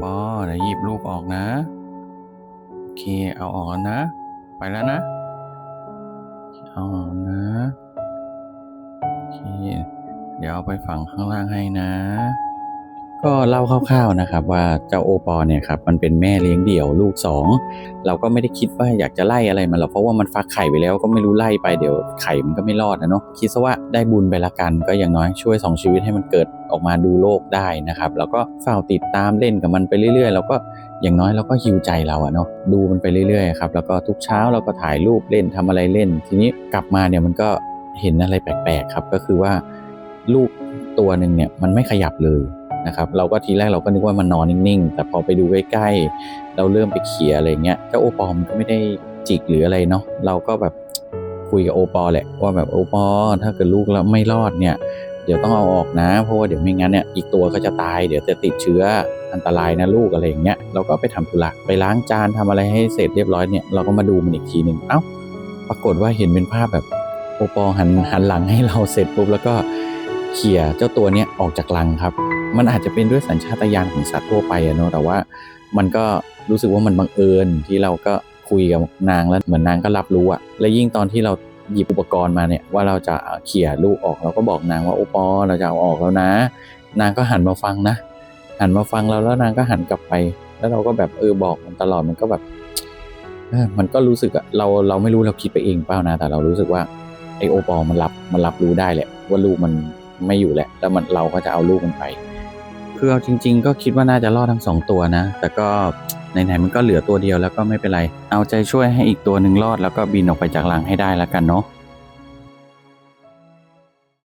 ปอเดี๋ยวหยิบรูปออกนะ โอเค เอาออกแล้วนะ ไปแล้วนะ เอาออกนะ โอเค เดี๋ยวเอาไปฝังข้างล่างให้นะ ก็เล่าคร่าวๆนะครับว่าเจ้าโอปอเนี่ยครับมันเป็นแม่เลี้ยงเดี่ยวลูกสองเราก็ไม่ได้คิดว่าอยากจะไล่อะไรมันหรอกเพราะว่ามันฟักไข่ไปแล้วก็ไม่รู้ไล่ไปเดี๋ยวไข่มันก็ไม่รอดนะเนาะคิดซะว่าได้บุญไปละกันก็อย่างน้อยช่วยสองชีวิตให้มันเกิดออกมาดูโลกได้นะครับแล้วก็เฝ้าติดตามเล่นกับมันไปเรื่อยๆ แล้วก็อย่างน้อยเราก็ฮิวใจเราอะเนาะดูมันไปเรื่อยๆครับแล้วก็ทุกเช้าเราก็ถ่ายรูปเล่นทำอะไรเล่น ทีนี้กลับมาเนี่ยมันก็เห็นอะไรแปลกๆครับก็คือว่าลูกตัวหนึ่งเนี่ยมันไม่ขยับเลย นะครับเราก็ทีแรกเราก็นึกว่ามันนอนนิ่งๆ แต่พอไปดูใกล้ๆเราเริ่มไปเขี่ยอะไรเงี้ยเจ้าโอปอมนก็ไม่ได้จิกหรืออะไรเนาะเราก็แบบคุยกับโอปอแหละว่าแบบโอปอถ้าเกิดลูกแล้วไม่รอดเนี่ยเดี๋ยวต้องเอาออกนะ เพราะว่าเดี๋ยวไม่งั้นเนี่ยอีกตัวก็จะตายเดี๋ยวจะติดเชื้ออันตรายนะลูกอะไรอย่างเงี้ยเราก็ไปทำธุระไปล้างจานทำอะไรให้เสร็จเรียบร้อยเนี่ยเราก็มาดูมันอีกทีหนึ่งเอ้าปรากฏว่าเห็นเป็นภาพแบบโอปอหันหันหลังให้เราเสร็จปุ๊บแล้วก็เขี่ยเจ้าตัวเนี้ยออกจากรังครับ มันอาจจะเป็นด้วยสัญชาตญาณของสัตว์ทั่วไปอะเนาะแต่ว่ามันก็รู้สึกว่ามันบังเอิญที่เราก็คุยกับนางแล้วเหมือนนางก็รับรู้อะและยิ่งตอนที่เราหยิบอุปกรณ์มาเนี่ยว่าเราจะเขี่ยลูกออกเราก็บอกนางว่าโอปอเราจะเอาออกแล้วนะ นางก็หันมาฟังนะ หันมาฟังเราแล้วนางก็หันกลับไป แล้วเราก็แบบเออบอกมันตลอดมันก็แบบมันก็รู้สึกอะเราเราไม่รู้เราคิดไปเองเปล่านะ แต่เรารู้สึกว่าไอโอปอมันรับมันรับรู้ได้แหละว่าลูกมันไม่อยู่แหละแล้วมันเราก็จะเอาลูกมันไป คือเอาจริง ๆ ก็คิดว่าน่าจะรอดทั้งสองตัวนะ แต่ก็ไหนๆมันก็เหลือตัวเดียวแล้วก็ไม่เป็นไร เอาใจช่วยให้อีกตัวหนึ่งรอดแล้วก็บินออกไปจากรังให้ได้แล้วกันเนาะ